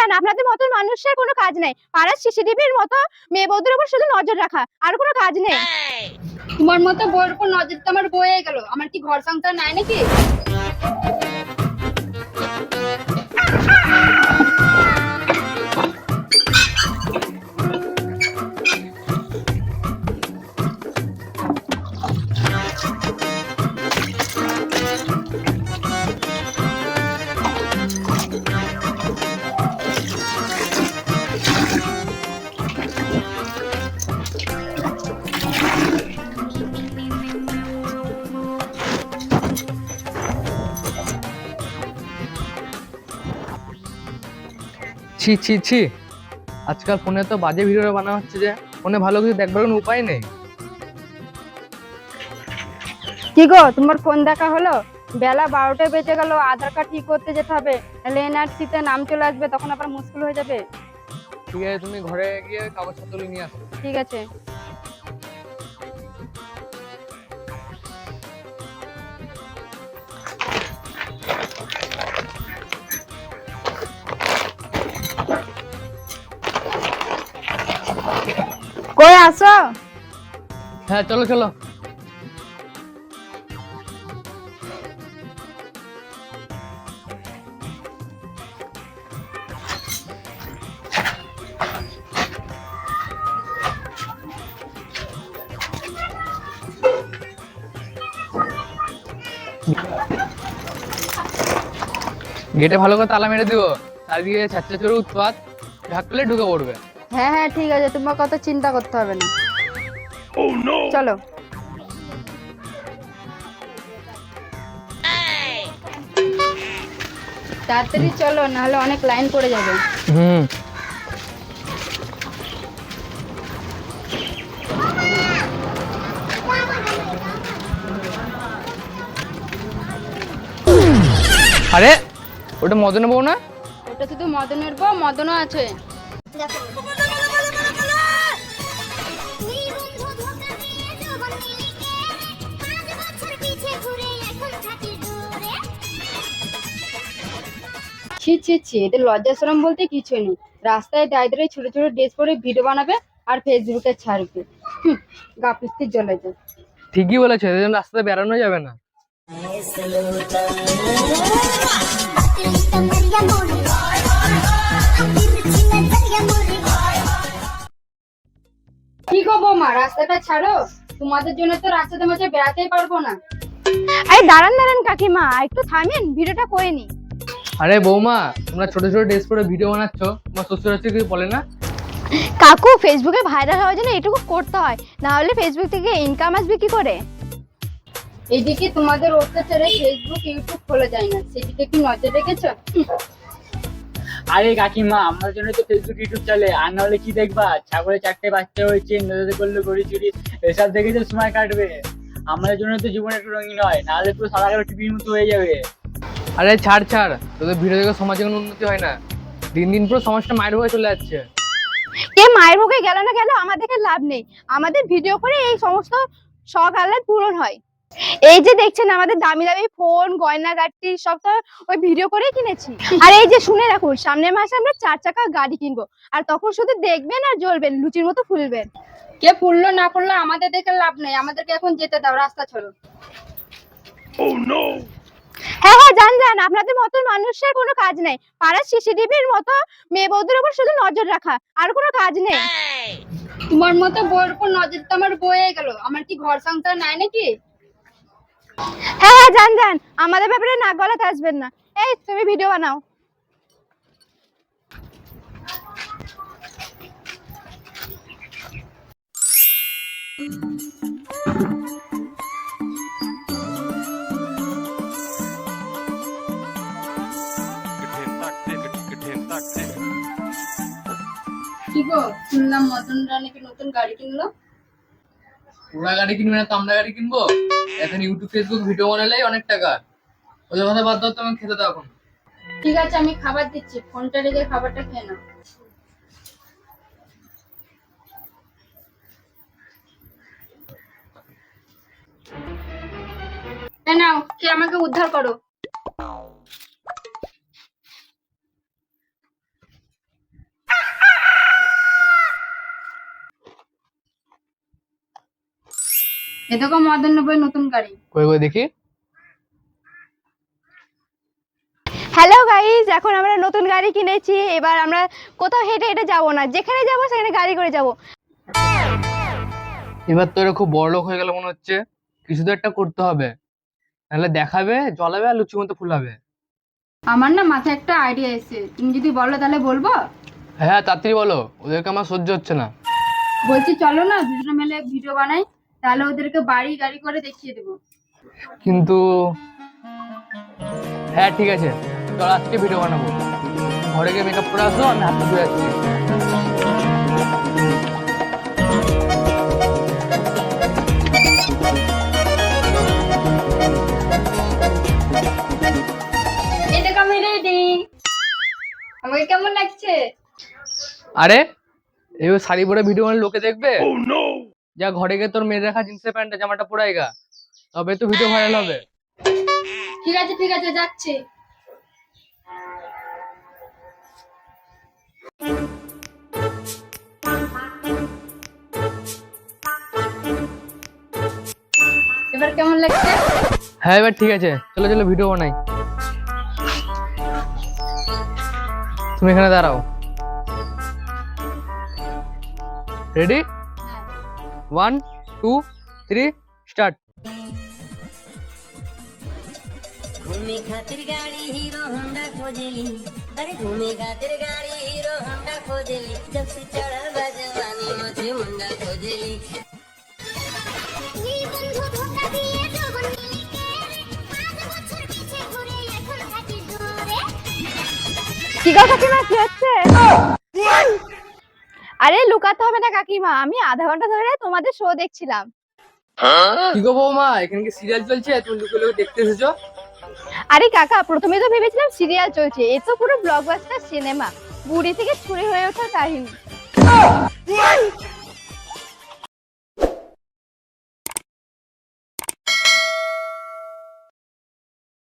যান আপনাদের মতো মানুষের কোনো কাজ নেই। পাড়ার সিসিটিভির মতো মেয়ে বৌদের উপর শুধু নজর রাখা, আর কোনো কাজ নেই। তোমার মতো বউয়ের উপর নজর তো আমার বয়ে গেল। আমার কি ঘর সংসার নাই নাকি? ছি ছি ছি। আজকাল ফোনে তো বাজে ভিডিও বানা হচ্ছে যে ফোনে ভালো কিছু দেখবার কোনো উপায় নেই। কি গো তোমার ফোন দেখা হলো? বেলা বারোটায় বেজে গেল আধার কার্ড ঠিক করতে যেতে হবে। নাহলে এনআরসিতে নাম চলে আসবে তখন আবার মুশকিল হয়ে যাবে। ঠিক আছে তুমি ঘরে গিয়ে কাগজপত্র নিয়ে আসো। ঠিক আছে। আসো। হ্যাঁ চলো চলো। গেটে ভালো করে তালা মেরে দিব। চারিদিকে চোর উৎপাত, ঢাক করলে ঢুকে পড়বে। হ্যাঁ হ্যাঁ ঠিক আছে তোমার কত চিন্তা করতে হবে না। চলো। তাড়াতাড়ি চলো নাহলে অনেক লাইন পড়ে যাবে। হুম। আরে ওটা মদন বউ না? ওটা শুধু মদনের বউ মদনও আছে। ছি ছি ছি এদের লজ্জা শরম বলতে কিছু নেই। রাস্তায় দাঁড়িয়ে ছোট ছোট ড্রেস পরে ভিডিও বানাবে আর ফেসবুকে ছাড়বে। হুম, গা পিস্তি জ্বলে যায়। ঠিকই বলেছে এদের জন্য রাস্তাতে বেড়ানো যাবে না। কি গো বৌমা রাস্তাটা ছাড়ো? তোমাদের জন্য তো রাস্তাতে মাঝে বেড়াতেই পারব না। আরে দাঁড়ান দাঁড়ান কাকিমা একটু থামেন ভিডিওটা করে নি আরে বৌমা তোমরা ছোট ছোট ড্রেস পরে ভিডিও বানাচ্ছ তোমার শ্বশুর হচ্ছে কিছু বলে না? কাকু ফেসবুকে ভাইরাল হওয়ার জন্য এটুকু করতে হয় না হলে ফেসবুক থেকে ইনকাম আসবে কি করে? এইদিকে তোমাদের অত্যাচারে ফেসবুক ইউটিউব খোলা যায় না সেদিকে কি নজর রেখেছো? আরে কাকিমা আমার জন্য তো ফেসবুক ইউটিউব চলে আর নাহলে কি দেখবা? ছাগলের চারটে বাচ্চা হয়েছে নজরে করল গড়ি চুরি এসব দেখে তো সময় কাটবে। আমাদের জন্য তো জীবন একটু রঙিন হয় নাহলে পুরো সারা টিভির মতো হয়ে যাবে। আরে ছাড় ছাড়। তোদের ভিডিও দেখে সমাজে কোনো উন্নতি হয় না। দিন দিন পুরো সমাজটা মায়ের হয়ে চলে যাচ্ছে। কে মায়ের মুখে গেল না গেল আমাদেরকে লাভ নেই। আমাদের ভিডিও করে এই সমস্ত শখ আহ্লাদ পূরণ হয়। এই যে দেখছেন আমাদের দামি দামি ফোন গয়না গাটি সব তো ওই ভিডিও করে কিনেছি। আর এই যে শুনে রাখুন সামনের মাসে আমরা চার চাকা গাড়ি কিনবো। আর তখন শুধু দেখবেন আর জ্বলবেন লুচির মতো ফুলবেন। কে ফুললো না ফুললো আমাদের দেখে লাভ নেই। আমাদেরকে এখন যেতে দাও রাস্তা ছাড়ো হ্যাঁ হ্যাঁ জান জান আপনাদের মতো মানুষের কোনো কাজ নেই। পাড়ার সিসিটিভির মতো মেয়ে বৌদের উপর শুধু নজর রাখা আর কোনো কাজ নেই। তোমার মতো বউয়ের উপর নজর তো আমার বয়ে গেল। আমার কি ঘর সংসার নাই নাকি? হ্যাঁ হ্যাঁ জান জান আমাদের ব্যাপারে না গলাতে আসবেন না। এই তুমি ভিডিও বানাও। কি গো শুনলাম মদনরা নাকি নতুন গাড়ি কিনলো। ওরা গাড়ি কিনবে না গাড়ি কিনবো? এখন ইউটিউব ফেসবুক ভিডিও বানালেই অনেক টাকা। ওদের কথা বাদ দাও তুমি খেতে দাও এখন। ঠিক আছে আমি খাবার দিচ্ছি। ফোনটা রেখে খাবারটা খেয়ে নাও। নাও কে আমাকে উদ্ধার করো? এ দেখো মদন নব্বই নতুন গাড়ি। কই কই দেখি। হ্যালো গাইজ এখন আমরা নতুন গাড়ি কিনেছি। এবার আমরা কোথাও হেঁটে হেঁটে যাব না। যেখানে যাব সেখানে গাড়ি করে যাব। এবার তো এরা খুব বড় লোক হয়ে গেল মনে হচ্ছে। কিছু তো একটা করতে হবে। নাহলে দেখাবে জ্বলাবে আর লুচি মতো ফুলাবে। আমার না মাথায় একটা আইডিয়া এসেছে। তুমি যদি বলো তাহলে বলব? হ্যাঁ তাড়াতাড়ি বলো। ওদেরকে আমার সহ্য হচ্ছে না। বলছি চলো না দুজনে মিলে ভিডিও বানাই। তাহলে ওদেরকে বাড়ি গাড়ি করে দেখিয়ে দেবো। কিন্তু হ্যাঁ ঠিক আছে। চল আজকে ভিডিও বানাবো। ঘরে গিয়ে মেকআপ করে আসো আমি হাতে ধুয়ে রেডি আমাকে কেমন লাগছে? আরে এই শাড়ি পরে ভিডিও বানালে লোকে দেখবে? যা ঘরে গিয়ে তোর মেয়ে দেখা জিন্সের প্যান্ট জামাটা পরাই গা। তবে তো ভিডিও ভাইরাল হবে। ঠিক আছে ঠিক আছে যাচ্ছি। এবার কেমন লাগছে? হ্যাঁ এবার ঠিক আছে। চলো চলো ভিডিও বানাই। তুমি এখানে দাঁড়াও। Ready one two three start घूमे खातिर गाड़ी हीरो होंडा खोजेली अरे घूमे खातिर गाड़ी हीरो होंडा खोजेली जब से चढ़ल बा जवानी मुझे मुंडा खोजेली এই বন্ধু ধোকা দিয়ে যখন মিলিকে পাঁচ বছর পিছে ঘুরে এখন থাকি দূরে কি গো কাকিমা কি হচ্ছে আরে লুকাতে হবে না কাকিমা আমি আধা ঘণ্টা ধরে তোমাদের শো দেখছিলাম। কি গো বৌমা এখানে কি সিরিয়াল চলছে? তুমি লুকে লুকে দেখতে এসেছ? আরে কাকা প্রথমে তো ভেবেছিলাম সিরিয়াল চলছে এ তো পুরো ব্লকবাস্টার সিনেমা বুড়ি থেকে ছুরি হয়ে ওঠার কাহিনী।